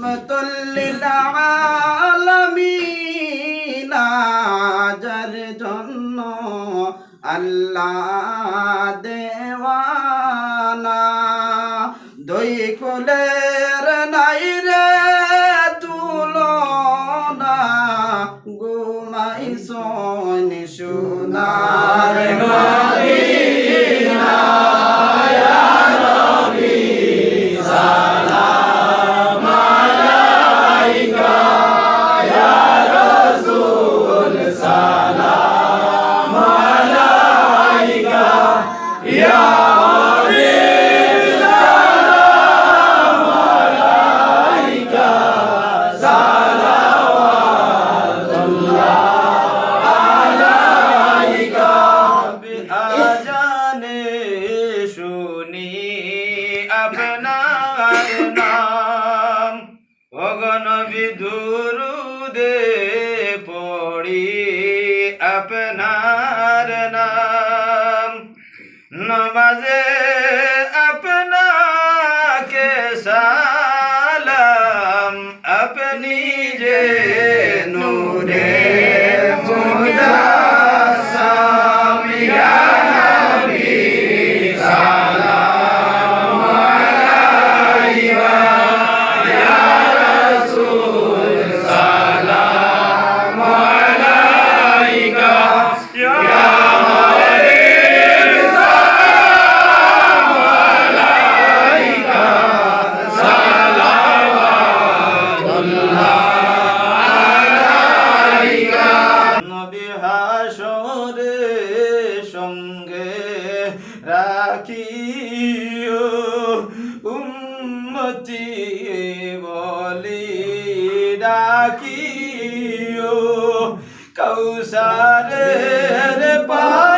রহমতুল্লিল আলামিন যার জন্য আল্লাহ দেওয়ানা। দুই কুলের নাই তুলনা ঘুমাই সোন। আপনার নাম। অগণ বিদুরুদে পড়ি আপনার নাম। নমাজে আপনাকে সালাম আপনি ডাকিও উম্মতি বলি ডাকিও কৌসারের পা